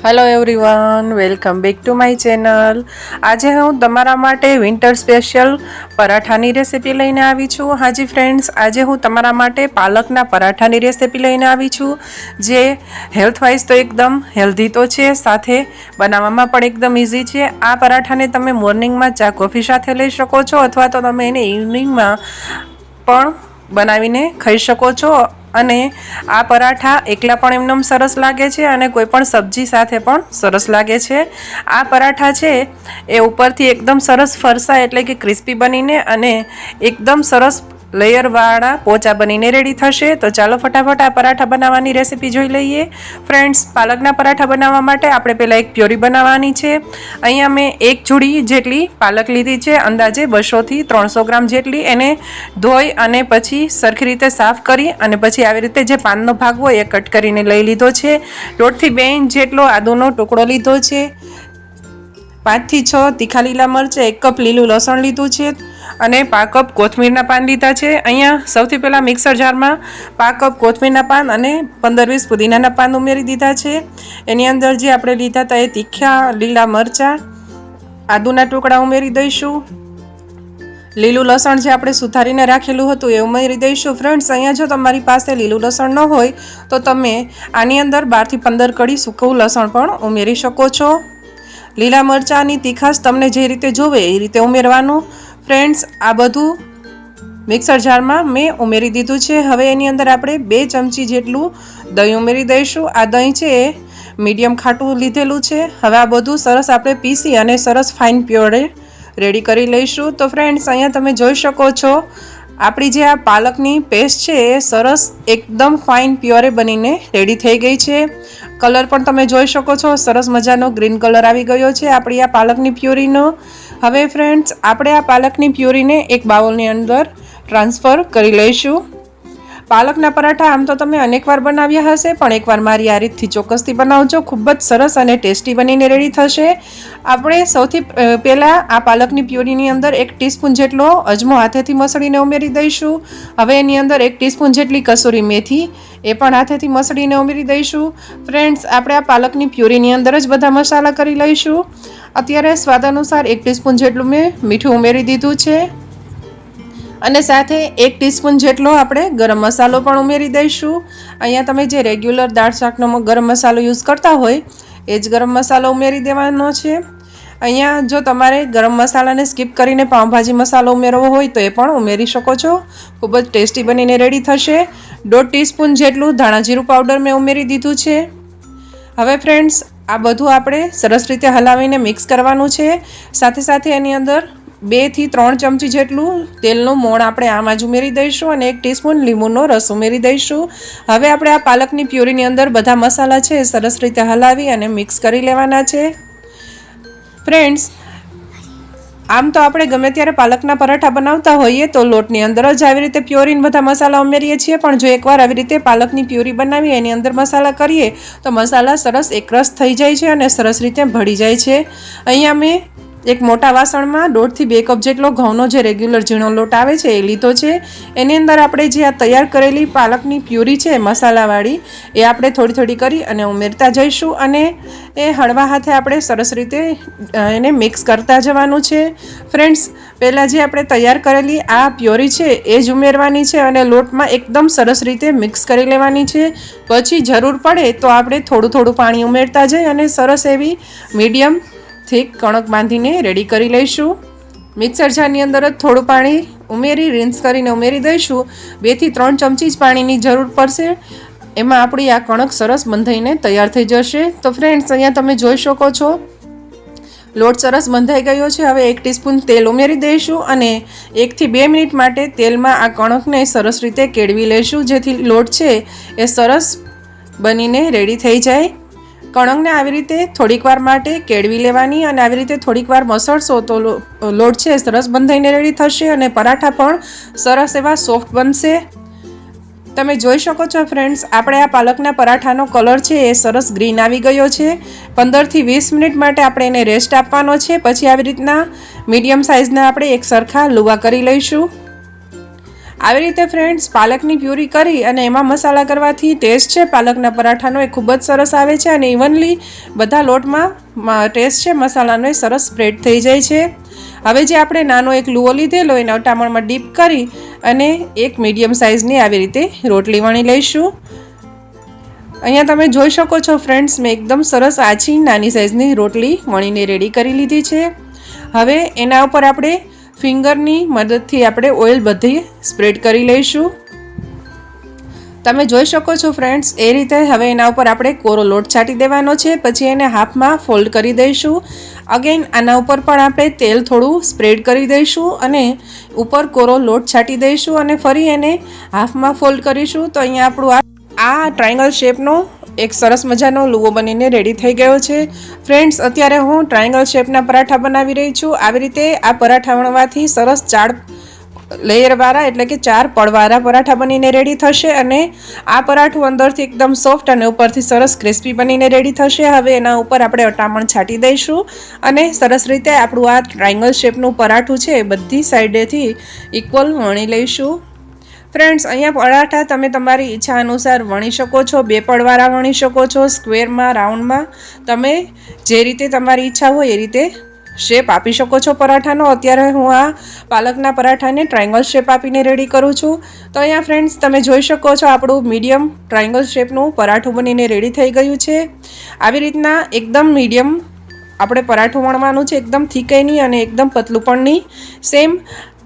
Hello everyone welcome back to my channel આજે હું તમારા માટે વિન્ટર સ્પેશિયલ પરાઠાની રેસીપી લઈને આવી છું. હાજી ફ્રેન્ડ્સ આજે હું તમારા માટે પાલકના પરાઠાની રેસીપી લઈને આવી છું, જે હેલ્થ વાઇઝ તો એકદમ હેલ્ધી તો છે, સાથે બનાવવામાં પણ એકદમ ઇઝી છે. આ પરાઠાને તમે મોર્નિંગમાં ચા કોફી સાથે લઈ શકો છો, અથવા તો તમે એને ઇવનિંગમાં પણ બનાવીને ખાઈ શકો છો. અને આ પરાઠા એકલા પણ એમનેમ સરસ લાગે છે અને કોઈ પણ સબ્જી સાથે પણ સરસ લાગે છે. આ પરાઠા છે એ ઉપરથી એકદમ સરસ ફરસા એટલે કે ક્રિસ્પી બનીને અને એકદમ સરસ લેયરવાળા પોચા બનીને રેડી થશે. તો ચાલો ફટાફટ આ પરાઠા બનાવવાની રેસીપી જોઈ લઈએ. ફ્રેન્ડ્સ પાલકના પરાઠા બનાવવા માટે આપણે પહેલાં એક પ્યોરી બનાવવાની છે. અહીંયા મેં એક જોડી જેટલી પાલક લીધી છે, અંદાજે બસોથી ત્રણસો ગ્રામ જેટલી. એને ધોઈ અને પછી સરખી રીતે સાફ કરી અને પછી આવી રીતે જે પાનનો ભાગ હોય એ કટ કરીને લઈ લીધો છે. દોઢથી બે ઇંચ જેટલો આદુનો ટુકડો લીધો છે. પાંચથી છ તીખા લીલા મરચાં, એક કપ લીલું લસણ લીધું છે. અને પાક કપ કોથમીરના પાન લીધા છે. અહીંયા સૌથી પહેલાં મિક્સર જારમાં પાક કપ કોથમીરના પાન અને પંદર વીસ પુદીનાના પાન ઉમેરી દીધા છે. એની અંદર જે આપણે લીધા હતા એ તીખા, લીલા મરચાં, આદુના ટુકડા ઉમેરી દઈશું. લીલું લસણ જે આપણે સુધારીને રાખેલું હતું એ ઉમેરી દઈશું. ફ્રેન્ડ્સ, અહીંયા જો તમારી પાસે લીલું લસણ ન હોય, તો તમે આની અંદર બારથી પંદર કડી સૂકવું લસણ પણ ઉમેરી શકો છો. લીલા મરચાંની તીખાશ તમને જે રીતે જોવે એ રીતે ઉમેરવાનું. ફ્રેન્ડ્સ, આ બધું મિક્સર જારમાં મેં ઉમેરી દીધું છે. હવે એની અંદર આપણે બે ચમચી જેટલું દહીં ઉમેરી દઈશું. આ દહીં છે, મીડિયમ ખાટું લીધેલું છે. હવે આ બધું સરસ આપણે પીસી અને સરસ ફાઇન પ્યોરે રેડી કરી લઈશું. તો ફ્રેન્ડ્સ, અહીંયા તમે જોઈ શકો છો, આપણી જે આ પાલકની પેસ્ટ છે, એ સરસ એકદમ ફાઇન પ્યોરે બનીને રેડી થઈ ગઈ છે. કલર પણ તમે જોઈ શકો છો. સરસ મજાનો ગ્રીન કલર આવી ગયો છે આપણી આ પાલકની પ્યુરીનો. હવે ફ્રેન્ડ્સ આપણે આ પાલકની પ્યુરીને એક બાઉલની અંદર ટ્રાન્સફર કરી લઈશું. પાલકના પરાઠા આમ તો તમે અનેકવાર બનાવ્યા હશે, પણ એકવાર મારી આ રીતથી ચોક્કસથી બનાવજો. ખૂબ જ સરસ અને ટેસ્ટી બનીને રેડી થશે. આપણે સૌથી પહેલાં આ પાલકની પ્યુરીની અંદર એક ટીસ્પૂન જેટલો અજમો હાથેથી મસળીને ઉમેરી દઈશું. હવે એની અંદર એક ટીસ્પૂન જેટલી કસૂરી મેથી એ પણ હાથેથી મસળીને ઉમેરી દઈશું. ફ્રેન્ડ્સ આપણે આ પાલકની પ્યુરીની અંદર જ બધા મસાલા કરી લઈશું. અત્યારે સ્વાદ અનુસાર એક ટીસ્પૂન જેટલું મેં મીઠું ઉમેરી દીધું છે. અને સાથે એક ટીસ્પૂન જેટલો આપણે ગરમ મસાલો પણ ઉમેરી દઈશું. અહીંયા તમે જે રેગ્યુલર દાળ શાકનો ગરમ મસાલો યુઝ કરતા હોય, એ જ ગરમ મસાલો ઉમેરી દેવાનો છે. અહીંયા જો તમારે ગરમ મસાલાને સ્કીપ કરીને પાઉંભાજી મસાલો ઉમેરવો હોય તો એ પણ ઉમેરી શકો છો. ખૂબ જ ટેસ્ટી બનીને રેડી થશે. દોઢ ટીસ્પૂન જેટલું ધાણાજીરું પાવડર મેં ઉમેરી દીધું છે. હવે ફ્રેન્ડ્સ આ બધું આપણે સરસ રીતે હલાવીને મિક્સ કરવાનું છે. સાથે સાથે એની અંદર બેથી ત્રણ ચમચી જેટલું તેલનું મોણ આપણે આમાં જ ઉમેરી દઈશું અને એક ટીસ્પૂન લીંબુનો રસ ઉમેરી દઈશું. હવે આપણે આ પાલકની પ્યુરીની અંદર બધા મસાલા છે સરસ રીતે હલાવી અને મિક્સ કરી લેવાના છે. ફ્રેન્ડ્સ આમ તો આપણે ગમે ત્યારે પાલકના પરાઠા બનાવતા હોઈએ તો લોટની અંદર જ આવી રીતે પ્યોરીન બધા મસાલા ઉમેરીએ છીએ. પણ જો એકવાર આવી રીતે પાલકની પ્યોરી બનાવી એની અંદર મસાલા કરીએ, તો મસાલા સરસ એકરસ થઈ જાય છે અને સરસ રીતે ભળી જાય છે. અહીંયા મેં એક મોટા વાસણમાં દોઢથી બે કપ જેટલો ઘઉંનો જે રેગ્યુલર ઝીણો લોટ આવે છે એ લીધો છે. એની અંદર આપણે જે આ તૈયાર કરેલી પાલકની પ્યુરી છે, મસાલાવાળી, એ આપણે થોડી થોડી કરી અને ઉમેરતા જઈશું અને એ હળવા હાથે આપણે સરસ રીતે એને મિક્સ કરતા જવાનું છે. ફ્રેન્ડ્સ, પહેલાં જે આપણે તૈયાર કરેલી આ પ્યોરી છે, એ જ ઉમેરવાની છે અને લોટમાં એકદમ સરસ રીતે મિક્સ કરી લેવાની છે. પછી જરૂર પડે તો આપણે થોડું થોડું પાણી ઉમેરતા જઈ અને સરસ એવી મીડિયમ થીક કણક બાંધીને રેડી કરી લઈશું. મિક્સર જારની અંદર જ થોડું પાણી ઉમેરી રિન્સ કરીને ઉમેરી દઈશું. બેથી ત્રણ ચમચી જ પાણીની જરૂર પડશે. એમાં આપણી આ કણક સરસ બંધાઈને તૈયાર થઈ જશે. તો ફ્રેન્ડ્સ અહીંયા તમે જોઈ શકો છો. લોટ સરસ બંધાઈ ગયો છે. હવે એક ટીસ્પૂન તેલ ઉમેરી દઈશું અને એકથી બે મિનિટ માટે તેલમાં આ કણકને સરસ રીતે કેળવી લઈશું. જેથી લોટ છે એ સરસ બનીને રેડી થઈ જાય. કણકને આવી રીતે થોડીક વાર માટે કેળવી લેવાની અને આવી રીતે થોડીક વાર મસળશો તો લોટ છે સરસ બંધાઈને રેડી થશે અને પરાઠા પણ સરસ એવા સોફ્ટ બનશે. તમે જોઈ શકો છો ફ્રેન્ડ્સ આપણે આ પાલકના પરાઠાનો કલર છે એ સરસ ગ્રીન આવી ગયો છે. પંદરથી વીસ મિનિટ માટે આપણે એને રેસ્ટ આપવાનો છે. પછી આવી રીતના મીડિયમ સાઇઝના આપણે એક સરખા લુવા કરી લઈશું. આવી રીતે ફ્રેન્ડ્સ પાલકની પ્યુરી કરી અને એમાં મસાલા કરવાથી ટેસ્ટ છે. પાલકના પરાઠાનો એ ખૂબ જ સરસ આવે છે અને ઇવનલી બધા લોટમાં ટેસ્ટ છે. મસાલાનો એ સરસ સ્પ્રેડ થઈ જાય છે. હવે જે આપણે નાનો એક લુઓ લીધેલો, એને અટામણમાં ડીપ કરી અને એક મીડિયમ સાઇઝની આવી રીતે રોટલી વણી લઈશું. અહીંયા તમે જોઈ શકો છો ફ્રેન્ડ્સ મેં એકદમ સરસ આછી નાની સાઇઝની રોટલી વણીને રેડી કરી લીધી છે. હવે એના ઉપર આપણે ફિંગરની મદદથી આપણે ઓઇલ બધી સ્પ્રેડ કરી લઈશું. તમે જોઈ શકો છો ફ્રેન્ડ્સ, એ રીતે હવે એના ઉપર આપણે કોરો લોટ છાંટી દેવાનો છે, પછી એને હાફમાં ફોલ્ડ કરી દઈશું. અગેન આના ઉપર પણ આપણે તેલ થોડું સ્પ્રેડ કરી દઈશું અને ઉપર કોરો લોટ છાંટી દઈશું અને ફરી એને હાફમાં ફોલ્ડ કરીશું. તો અહીંયા આપણું આ ટ્રાયંગલ શેપનો એક સરસ મજાનો લુવો બનીને રેડી થઈ ગયો છે. ફ્રેન્ડ્સ અત્યારે હું ટ્રાયંગલ શેપના પરાઠા બનાવી રહી છું. આવી રીતે આ પરાઠા વણવાથી સરસ ચાળ લેયરવાળા એટલે કે ચાર પડવાળા પરાઠા બનીને રેડી થશે અને આ પરાઠું અંદરથી એકદમ સોફ્ટ અને ઉપરથી સરસ ક્રિસ્પી બનીને રેડી થશે. હવે એના ઉપર આપણે અટામણ છાંટી દઈશું અને સરસ રીતે આપણું આ ટ્રાયંગલ શેપનું પરાઠું છે બધી સાઈડેથી ઇક્વલ વણી લઈશું. ફ્રેન્ડ્સ અહીંયા પરાઠા તમે તમારી ઈચ્છા અનુસાર વણી શકો છો, બે પડવાળા વણી શકો છો, સ્ક્વેરમાં, રાઉન્ડમાં. તમે જે રીતે તમારી ઈચ્છા હોય એ રીતે શેપ આપી શકો છો પરાઠાનો. અત્યારે હું આ પાલકના પરાઠાને ટ્રાયંગલ શેપ આપીને રેડી કરું છું. તો અહીંયા ફ્રેન્ડ્સ તમે જોઈ શકો છો આપણું મીડિયમ ટ્રાયંગલ શેપનું પરાઠું બનીને રેડી થઈ ગયું છે. આવી રીતના એકદમ મીડિયમ આપણે પરાઠું વણવાનું છે, એકદમ થીકાઈ નહીં અને એકદમ પતલું પણ નહીં સેમ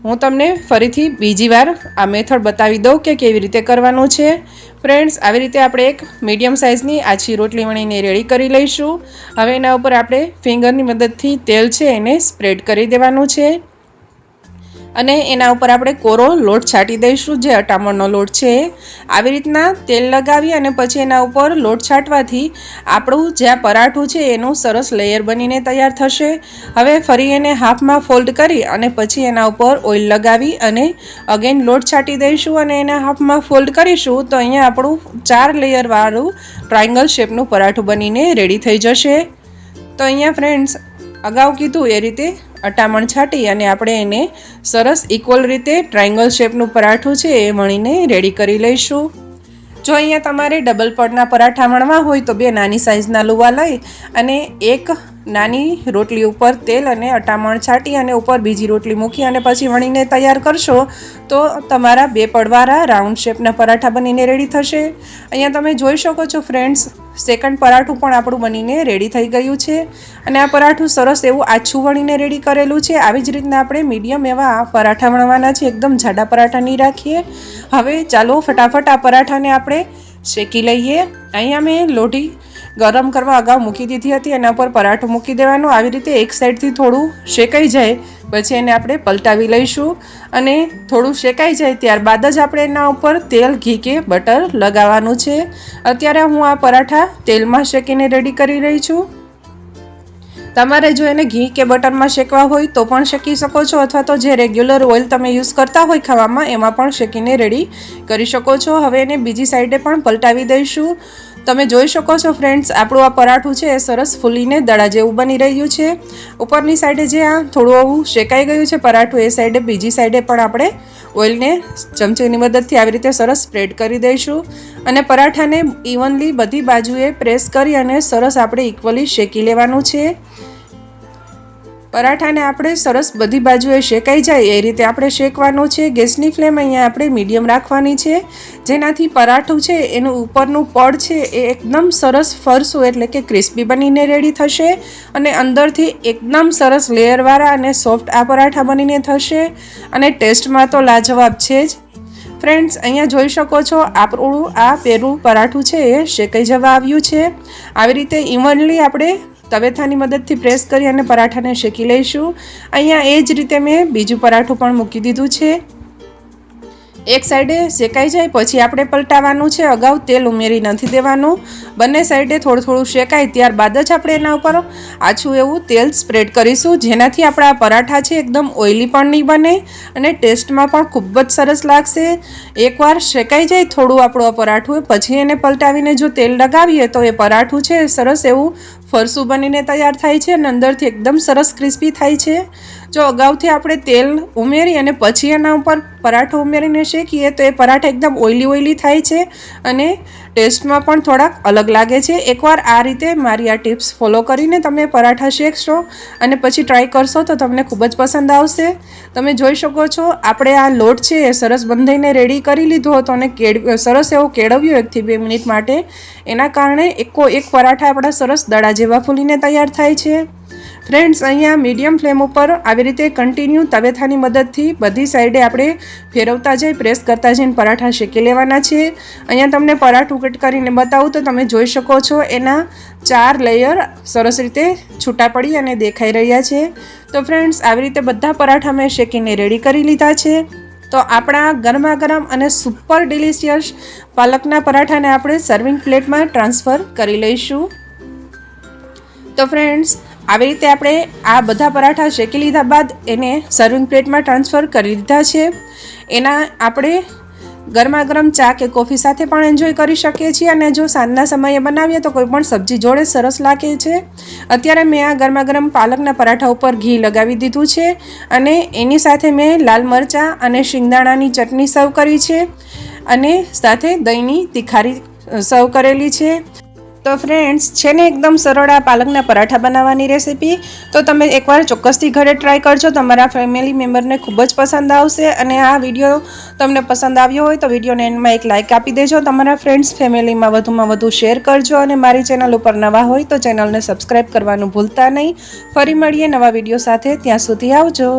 હું તમને ફરીથી બીજી વાર આ મેથડ બતાવી દઉં કે કેવી રીતે કરવાનું છે. ફ્રેન્ડ્સ આવી રીતે આપણે એક મીડિયમ સાઇઝની આછી રોટલી વણીને રેડી કરી લઈશું. હવે એના ઉપર આપણે ફિંગરની મદદથી તેલ છે એને સ્પ્રેડ કરી દેવાનું છે. અને એના ઉપર આપણે કોરો લોટ છાંટી દઈશું, જે અટામણનો લોટ છે. આવી રીતના તેલ લગાવી અને પછી એના ઉપર લોટ છાંટવાથી આપણું જે આ પરાઠું છે એનું સરસ લેયર બનીને તૈયાર થશે. હવે ફરી એને હાફમાં ફોલ્ડ કરી અને પછી એના ઉપર ઓઇલ લગાવી અને અગેન લોટ છાંટી દઈશું અને એને હાફમાં ફોલ્ડ કરીશું તો અહીંયા આપણું ચાર લેયરવાળું ટ્રાયંગલ શેપનું પરાઠું બનીને રેડી થઈ જશે. તો અહીંયા ફ્રેન્ડ્સ અગાઉ કીધું એ રીતે અટામણ છાંટી અને આપણે એને સરસ ઇક્વલ રીતે ટ્રાયંગલ શેપનું પરાઠું છે એ વણીને રેડી કરી લઈશું. જો અહીંયા તમારે ડબલ પડના પરાઠા વણવા હોય તો બે નાની સાઇઝના લુવા લઈ અને એક નાની રોટલી ઉપર તેલ અને અટામણ છાંટી અને ઉપર બીજી રોટલી મૂકી અને પછી વણીને તૈયાર કરશો, તો તમારા બે પડવાળા રાઉન્ડ શેપના પરાઠા બનીને રેડી થશે. અહીંયા તમે જોઈ શકો છો ફ્રેન્ડ્સ, સેકન્ડ પરાઠું પણ આપણું બનીને રેડી થઈ ગયું છે. અને આ પરાઠું સરસ એવું આછું વણીને રેડી કરેલું છે. આવી જ રીતના આપણે મીડિયમ એવા પરાઠા વણવાના છે. એકદમ જાડા પરાઠા નહીં રાખીએ. હવે ચાલો ફટાફટ આ પરાઠાને આપણે શેકી લઈએ. અહીંયા મેં લોઢી ગરમ કરવા અગાઉ મૂકી દીધી હતી. એના પર પરાઠું મૂકી દેવાનું. આવી રીતે એક સાઈડથી થોડું શેકાઈ જાય. પછી એને આપણે પલટાવી લઈશું. અને થોડું શેકાઈ જાય ત્યારબાદ જ આપણે એના ઉપર તેલ, ઘી કે બટર લગાવવાનું છે. અત્યારે હું આ પરાઠા તેલમાં શેકીને રેડી કરી રહી છું. તમારે જો એને ઘી કે બટરમાં શેકવા હોય તો પણ શેકી શકો છો અથવા તો જે રેગ્યુલર ઓઇલ તમે યુઝ કરતા હોય ખાવામાં, એમાં પણ શેકીને રેડી કરી શકો છો. હવે એને બીજી સાઈડે પણ પલટાવી દઈશું. તમે જોઈ શકો છો ફ્રેન્ડ્સ, આપણું આ પરાઠું છે એ સરસ ફૂલીને દડા જેવું બની રહ્યું છે. ઉપરની સાઈડે જે આ થોડું આવું શેકાઈ ગયું છે પરાઠું, એ સાઈડે બીજી સાઈડે પણ આપણે ઓઇલને ચમચીની મદદથી આવી રીતે સરસ સ્પ્રેડ કરી દઈશું. અને પરાઠાને ઇવનલી બધી બાજુએ પ્રેસ કરી અને સરસ આપણે ઇક્વલી શેકી લેવાનું છે. પરાઠાને આપણે સરસ બધી બાજુએ શેકાઈ જાય, એ રીતે આપણે શેકવાનું છે. ગેસની ફ્લેમ અહીંયા આપણે મીડિયમ રાખવાની છે. જેનાથી પરાઠું છે, એનું ઉપરનું પડ છે, એ એકદમ સરસ ફરશું એટલે કે ક્રિસ્પી બનીને રેડી થશે અને અંદરથી એકદમ સરસ લેયરવાળા અને સોફ્ટ આ પરાઠા બનીને થશે અને ટેસ્ટમાં તો લાજવાબ છે જ. ફ્રેન્ડ્સ, અહીંયા જોઈ શકો છો, આપણું આ પેરું પરાઠું છે, એ શેકાઈ જવા આવ્યું છે. આવી રીતે ઇવનલી આપણે તવેથાની મદદથી પ્રેસ કરી અને પરાઠાને શેકી લઈશું. અહીંયા એ જ રીતે મેં બીજું પરાઠું પણ મૂકી દીધું છે. એક સાઈડે શેકાઈ જાય, પછી આપણે પલટાવાનું છે. અગાઉ તેલ ઉમેરી નથી દેવાનું. બંને સાઈડે થોડું થોડું શેકાય, ત્યારબાદ જ આપણે એના ઉપર આછું એવું તેલ સ્પ્રેડ કરીશું. જેનાથી આપણા પરાઠા છે એકદમ ઓઇલી પણ નહીં બને અને ટેસ્ટમાં પણ ખૂબ જ સરસ લાગશે. એકવાર શેકાઈ જાય થોડું આપણું આ પરાઠું, પછી એને પલટાવીને જો તેલ લગાવીએ તો એ પરાઠું છે સરસ એવું ફરસું બનીને તૈયાર થાય છે અને અંદરથી એકદમ સરસ ક્રિસ્પી થાય છે. જો અગાઉથી આપણે તેલ ઉમેરી અને પછી એના ઉપર પરાઠો ઉમેરીને શેકીએ તો એ પરાઠા એકદમ ઓઇલી ઓઇલી થાય છે અને ટેસ્ટમાં પણ થોડાક અલગ લાગે છે. એકવાર આ રીતે મારી આ ટિપ્સ ફોલો કરીને તમે પરાઠા શેકશો અને પછી ટ્રાય કરશો તો તમને ખૂબ જ પસંદ આવશે. તમે જોઈ શકો છો, આપણે આ લોટ છે એ સરસ બંધાઈને રેડી કરી લીધો હતો અને કેળ, સરસ એવો કેળવ્યો એકથી બે મિનિટ માટે. એના કારણે એકો એક પરાઠા આપણા સરસ દડા જેવા ફૂલીને તૈયાર થાય છે. ફ્રેન્ડ્સ, અહીંયા મીડિયમ ફ્લેમ ઉપર આવી રીતે કન્ટિન્યુ તવેથાની મદદથી બધી સાઈડે આપણે ફેરવતા જઈ પ્રેસ કરતા જઈને પરાઠા શેકી લેવાના છે અહીંયા તમને પરાઠું કટ કરીને બતાવું તો તમે જોઈ શકો છો એના ચાર લેયર સરસ રીતે છૂટા પડી અને દેખાઈ રહ્યા છે. તો ફ્રેન્ડ્સ, આવી રીતે બધા પરાઠા મેં શેકીને રેડી કરી લીધા છે. તો આપણા ગરમા ગરમ અને સુપર ડિલિશિયસ પાલકના પરાઠાને આપણે સર્વિંગ પ્લેટમાં ટ્રાન્સફર કરી લઈશું. તો ફ્રેન્ડ્સ આવી રીતે આપણે આ બધા પરાઠા શેકી લીધા બાદ એને સર્વિંગ પ્લેટમાં ટ્રાન્સફર કરી દીધા છે. એના આપણે ગરમા ગરમ ચા કે કોફી સાથે પણ એન્જોય કરી શકીએ છીએ અને જો સાંજના સમયે બનાવીએ તો કોઈ પણ સબ્જી જોડે સરસ લાગે છે. અત્યારે મેં આ ગરમા ગરમ પાલકના પરાઠા ઉપર ઘી લગાવી દીધું છે અને એની સાથે મેં લાલ મરચાં અને શિંગદાણાની ચટણી સર્વ કરી છે અને સાથે દહીંની તિખારી સર્વ કરેલી છે. તો ફ્રેન્ડ્સ છે ને એકદમ સરળ આ પાલકના પરાઠા બનાવવાની રેસીપી તો તમે એકવાર ચોક્કસથી ઘરે ટ્રાય કરજો. તમારા ફેમિલી મેમ્બરને ખૂબ જ પસંદ આવશે અને આ વીડિયો તમને પસંદ આવ્યો હોય તો વિડીયોને એન્ડમાં એક લાઇક આપી દેજો. તમારા ફ્રેન્ડ્સ ફેમિલીમાં વધુમાં વધુ શેર કરજો અને મારી ચેનલ ઉપર નવા હોય તો ચેનલને સબસ્ક્રાઈબ કરવાનું ભૂલતા નહીં. ફરી મળીએ નવા વીડિયો સાથે. ત્યાં સુધી આવજો.